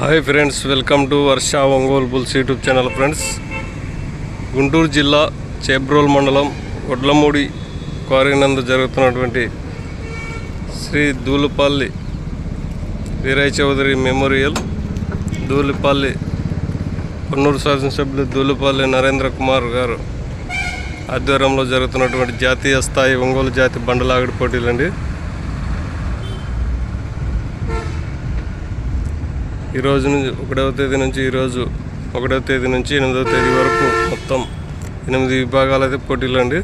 Hi friends welcome to Varsha Ongole bulls YouTube channel friends Guntur జిల్లా చేబ్రోల్ మండలం వడ్లమూడి క్వారీనందు జరుగుతున్నటువంటి శ్రీ దూలుపల్లి వీరయ్య చౌదరి మెమోరియల్ దూలిపల్లి కొన్నూరు శాసనసభ్యులు దూలిపల్లి నరేంద్ర కుమార్ గారు ఆధ్వర్యంలో జరుగుతున్నటువంటి జాతీయ స్థాయి ఒంగోలు జాతి బండలాగడి పోటీలండి. ఈ రోజు నుంచి ఒకటవ తేదీ నుంచి ఈరోజు ఒకటవ తేదీ నుంచి ఎనిమిదవ తేదీ వరకు మొత్తం ఎనిమిది విభాగాలు అయితే పోటీలు అండి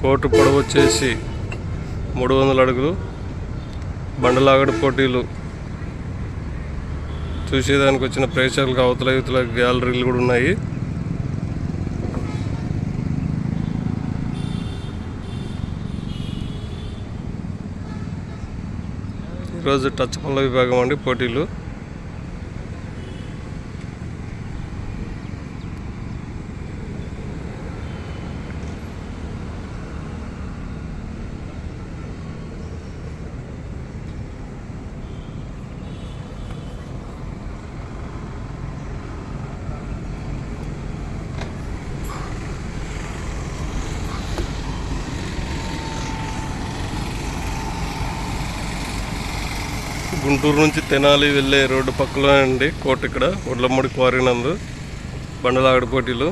కోర్టు పొడవు వచ్చేసి మూడు వందల అడుగులు. బండలాగడ పోటీలు చూసేదానికి వచ్చిన ప్రేక్షకులకు అవతల యువతల గ్యాలరీలు కూడా ఉన్నాయి. ఈరోజు టచ్ పనుల విభాగం అండి పోటీలు. గుంటూరు నుంచి తెనాలి వెళ్ళే రోడ్డు పక్కలో అండి. కోట ఇక్కడ ఒడ్లమ్మడి క్వారీ నందు బండలాగడి పోటీలు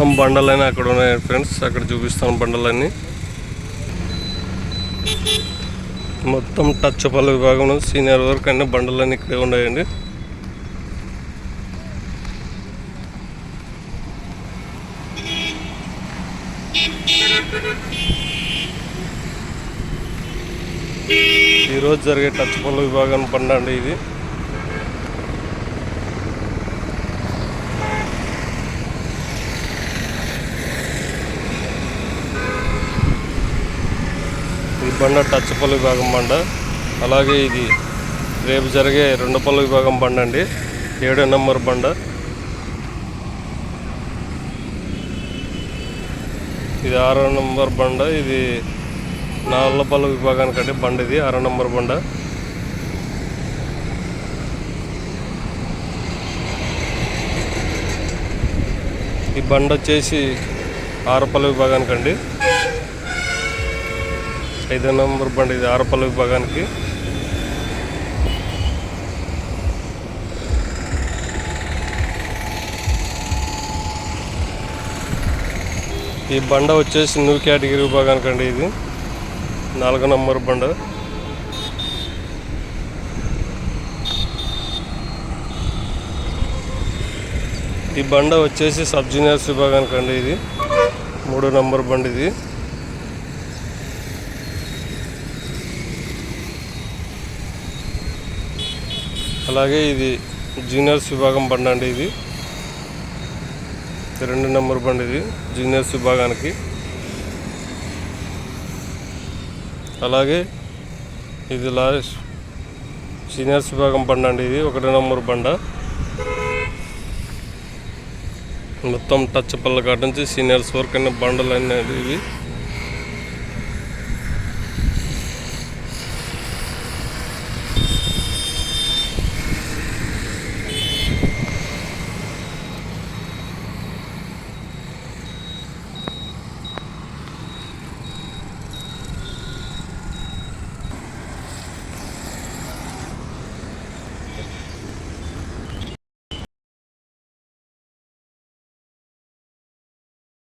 మొత్తం బండలన్నీ అక్కడ ఉన్నాయి ఫ్రెండ్స్. అక్కడ చూపిస్తాను బండలన్నీ. మొత్తం టచ్ పళ్ళ విభాగంలో సీనియర్ వరకు అన్ని బండలన్నీ ఇక్కడే ఉన్నాయండి. ఈరోజు జరిగే టచ్ పళ్ళ విభాగం బండ అండి ఇది. బండ టచ్ పళ్ళు విభాగం బండ. అలాగే ఇది రేపు జరిగే రెండు పళ్ళు విభాగం బండ అండి. ఏడో నెంబర్ బండ. ఇది ఆరో నెంబర్ బండ. ఇది నాలుగు పళ్ళు అండి బండ ఇది ఆరో నెంబర్ బండ. ఈ బండ వచ్చేసి ఆరు పళ్ళు అండి ఐదో నంబర్ బండి ఇది ఆరపల్లి విభాగానికి. ఈ బండ వచ్చేసి న్యూ కేటగిరీ విభాగానికి అండి ఇది. నాలుగో నంబర్ బండ. ఈ బండ వచ్చేసి సబ్ జూనియర్స్ విభాగానికి అండి ఇది. మూడో నంబర్ బండి ఇది అలాగే ఇది జూనియర్స్ విభాగం బండి అండి ఇది. రెండు నెంబర్ బండి ఇది జూనియర్స్ విభాగానికి. అలాగే ఇది లాస్ట్ సీనియర్స్ విభాగం బండి అండి ఇది ఒకటి నెంబర్ బండ. మొత్తం టచ్ పళ్ళ కాడ నుంచి సీనియర్స్ వరకు అన్ని బండలు అన్నీ ఇవి